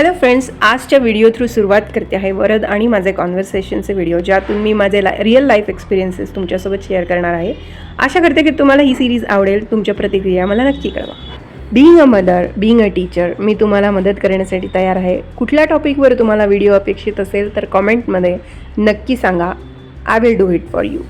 Hello friends आजच्या video through सुरुवात करते आहे वरद आणि माझे कॉन्व्हर्सेशनचे व्हिडिओ ज्यातून मी माझे ला रिअल लाईफ एक्सपिरियन्सेस तुमच्यासोबत शेअर करणार आहे. आशा करते की तुम्हाला ही सिरीज आवडेल तुमच्या प्रतिक्रिया मला नक्की कळवा. Being a mother being a teacher मी तुम्हाला मदत करण्यासाठी तयार आहे. कुठल्या टॉपिकवर तुम्हाला व्हिडिओ अपेक्षित असेल तर कॉमेंटमध्ये नक्की सांगा. I will do it for you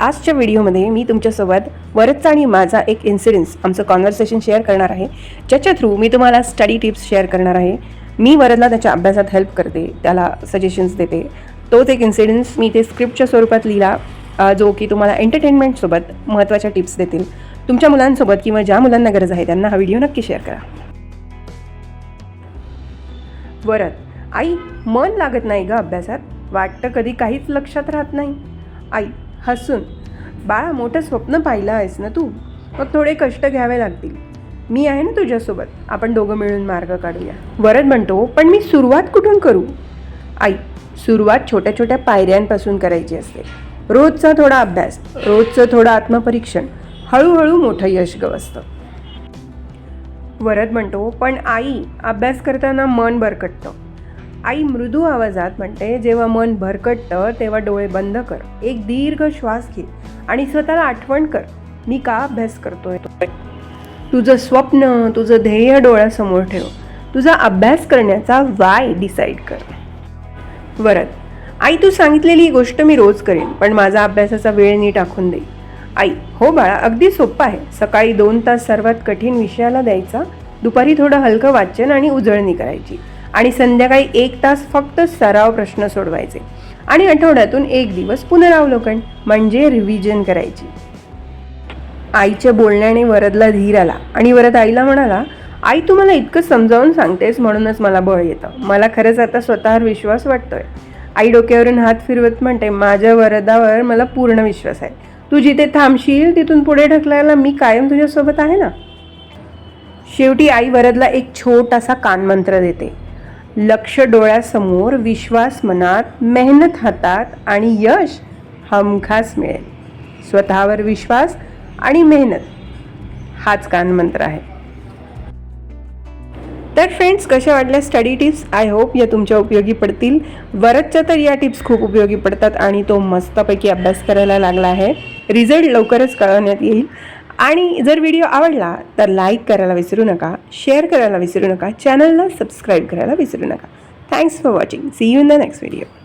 आजच्या व्हिडिओमध्ये मी तुमच्यासोबत वरदचा आणि माझा एक इन्सिडेन्स आमचं कॉन्व्हर्सेशन शेअर करणार आहे. ज्याच्या थ्रू मी तुम्हाला स्टडी टिप्स शेअर करणार आहे. मी वरदला त्याच्या अभ्यासात हेल्प करते त्याला सजेशन्स देते. तोच एक इन्सिडन्स मी ते स्क्रिप्टच्या स्वरूपात लिहिला जो की तुम्हाला एंटरटेनमेंटसोबत महत्त्वाच्या टिप्स देतील. तुमच्या मुलांसोबत किंवा ज्या मुलांना गरज आहे त्यांना हा व्हिडिओ नक्की शेअर करा. वरद आई मन लागत नाही ग अभ्यासात. वाटतं कधी काहीच लक्षात राहत नाही. आई हसून. बाळा मोठं स्वप्न पाहिलं आहेस ना तू? मग थोडे कष्ट घ्यावे लागतील. मी आहे ना तुझ्यासोबत. आपण दोघं मिळून मार्ग काढूया. वरद म्हणतो पण मी सुरुवात कुठून करू? आई सुरुवात छोट्या छोट्या पायऱ्यांपासून करायची असते. रोजचा थोडा अभ्यास रोजचं थोडं आत्मपरीक्षण हळूहळू मोठं यश गवसतं. वरद म्हणतो पण आई अभ्यास करताना मन भरकटतं. आई मृदू आवाजात म्हणते जेव्हा मन भरकटतं तेव्हा डोळे बंद कर. एक दीर्घ श्वास घे आणि स्वतःला आठवण कर. मी का अभ्यास करतोय? तुझं स्वप्न तुझं ध्येय डोळ्यासमोर ठेव. तुझा अभ्यास करण्याचा वाय डिसाईड कर. वरद आई तू सांगितलेली ही गोष्ट मी रोज करेन पण माझा अभ्यासाचा वेळ नीट आखून दे. आई हो बाळा अगदी सोपं आहे. सकाळी दोन तास सर्वात कठीण विषयाला द्यायचा दुपारी थोडं हलकं वाचन आणि उजळणी करायची. आणि संध्याकाळी एक तास फक्त सराव प्रश्न सोडवायचे. आणि आठवड्यातून एक दिवस पुनरावलोकन म्हणजे रिव्हिजन करायची. आईच्या बोलण्याने वरदला धीर आला आणि वरद आईला म्हणाला आई तू मला इतकं समजावून सांगतेस म्हणूनच मला बळ येतं. मला खरंच आता स्वतःवर विश्वास वाटतोय. आई डोक्यावरून हात फिरवत म्हणते माझ्या वरदावर मला पूर्ण विश्वास आहे. तू जिथे थांबशील तिथून पुढे ढकलायला मी कायम तुझ्यासोबत आहे ना? शेवटी आई वरदला एक छोटासा कानमंत्र देते. लक्ष डोळ्यासमोर विश्वास मनात मेहनत हातात आणि यश हमखास मिळेल. स्वतःवर विश्वास आणि मेहनत हाच कानमंत्र आहे. तर फ्रेंड्स कशा वाटल्या स्टडी टिप्स आय होप या तुमच्या उपयोगी पडतील. वरदच्या तर या टिप्स खूप उपयोगी पडतात आणि तो मस्तपैकी अभ्यास करायला लागला आहे. रिझल्ट लवकरच कळवण्यात येईल. आणि जर व्हिडिओ आवडला तर लाईक करायला विसरू नका शेअर करायला विसरू नका चॅनलला सबस्क्राईब करायला विसरू नका. Thanks for watching see you in the next video